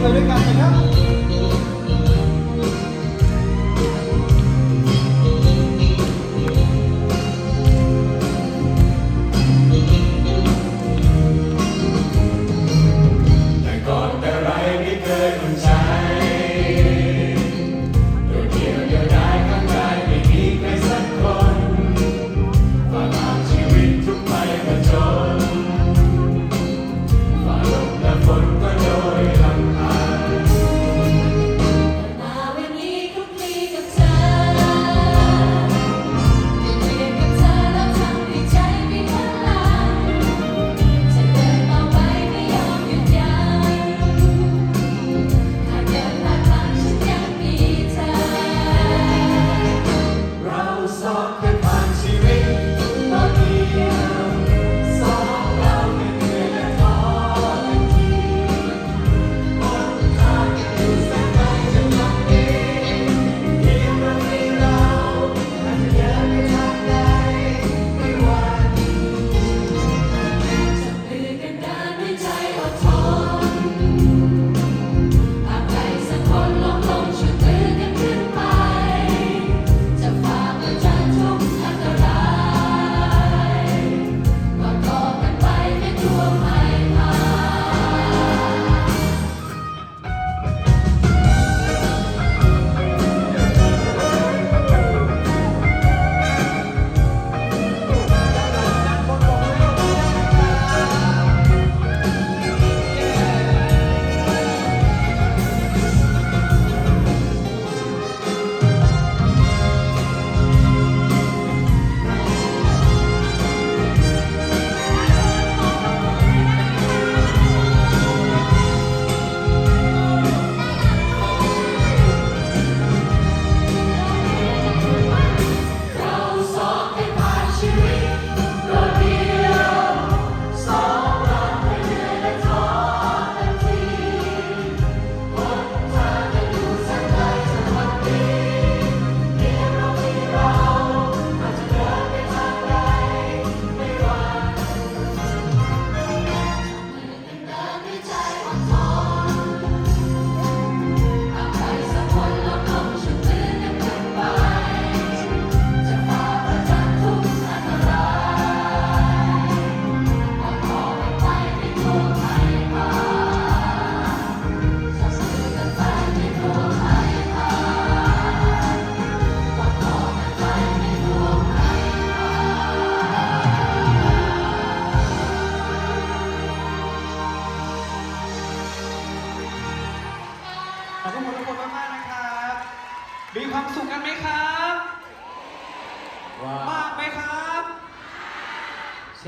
ไป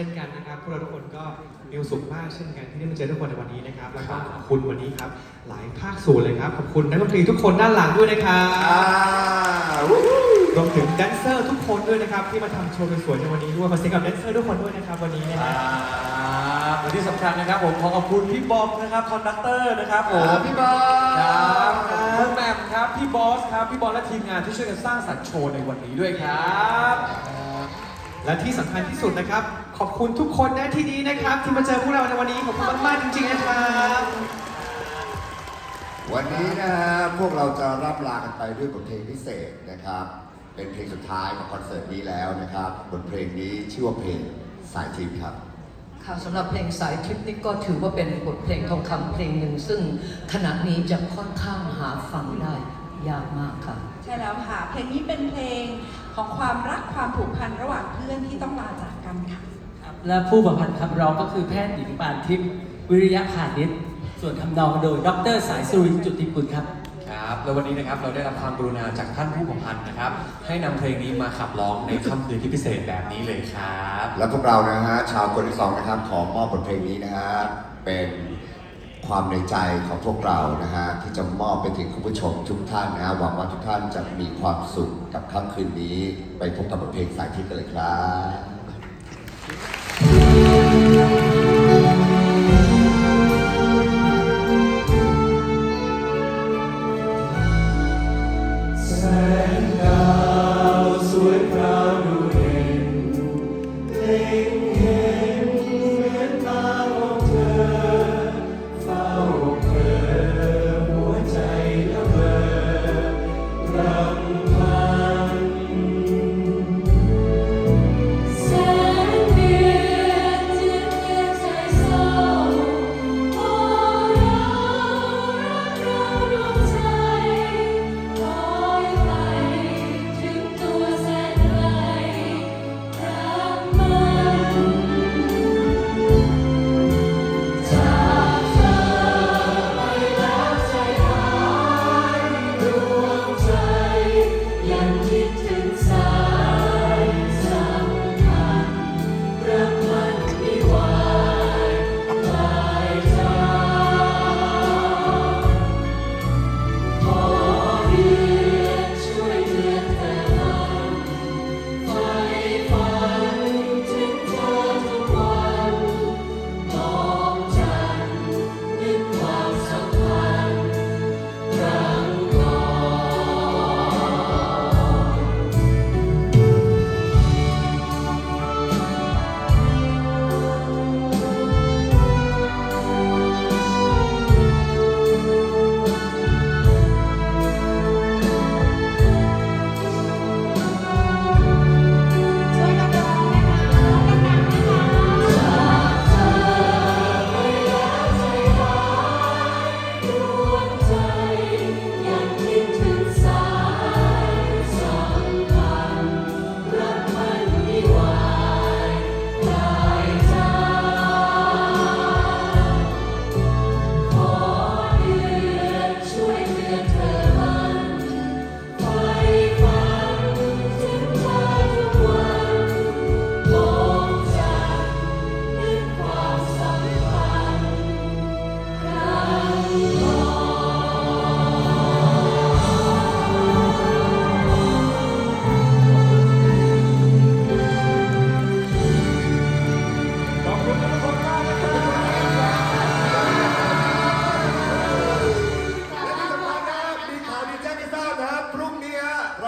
ช่นกันนะครับพวกเราทุกคนก็มีความสุขมากเช่นกันที่ได้มาเจอทุกคนในวันนี้นะครับ แล้วก็ขอบคุณวันนี้ครับ หลายภาคส่วนเลยครับขอบคุณนักดนตรีทุกคนด้านหลังด้วยนะครับรวมถึงแดนเซอร์ทุกคนด้วยนะครับ ที่มาทำโชว์สวยๆในวันนี้ด้วยขอเสียงกับแดนเซอร์ทุกคนด้วยนะครับวันนี้นะคครรับับและที่สำคัญนะครับผมขอขอบคุณพี่บอมนะครับคอนดักเตอร์นะครับผมอ่าพี่บอมครับคุณแหม่มครับ พี่บอสครับ พี่บอลและทีมงานที่ช่วยกันสร้างสรรค์โชว์ในวันนี้ด้วยครับ และที่สำคัญที่สุดนะครับ ขอบคุณทุกคนนะที่นี้นะครับ ที่มาเจอพวกเราในวันนี้ขอบคุณมากๆจริงๆนะครับวันนี้นะฮะพวกเราจะร่ำลากันไปด้วยบทเพลงพิเศษนะครับ เป็นเพลงสุดท้ายของคอนเสิร์ตนี้แล้วนะครับบทเพลงนี้ชื่อว่าเพลงสายทิพย์ครับ ค่ะสำหรับเพลงสายทริปนี่ก็ถือว่าเป็นบทเพลงทองคำเพลงหนึ่งซึ่งขณะนี้จะค่อนข้างหาฟังได้ยากมากค่ะ ใช่แล้วค่ะ เพลงนี้เป็นเพลง ของความรักความผูกพันระหว่างเพื่อนที่ต้องลาจากกันค่ะและผู้ประพันธ์คำร้องก็คือแพทย์หญิงปานทิพย์วิริยะพาณิชย์ส่วนทำนองโดยดรสายสุรินทร์จุติกุลครับ ครับแล้ววันนี้นะครับเราได้รับความกรุณาจากท่านผู้ประพันธ์นะครับ ให้นำเพลงนี้มาขับร้องในค่ำคืนที่พิเศษแบบนี้เลยครับ แล้วพวกเรานะฮะชาวคนที่สองนะครับขอมอบบทเพลงนี้นะฮะเป็น ความในใจของพวกเรานะฮะที่จะมอบไปถึงคุณผู้ชมทุกท่านนะฮะหวังว่าทุกท่านจะมีความสุขกับค่ำคืนนี้ ไปพบกับบทเพลงสายทิพย์กันเลยครับ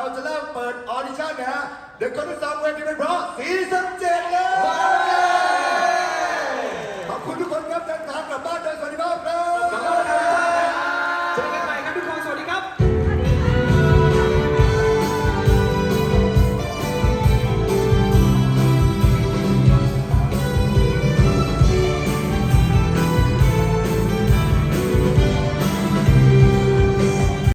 เราจะเริ่มเปิดออดิชั่นนะฮะ เดี๋ยวคนที่สามเวทีเป็นเพราะสีสันเจ็ดเลย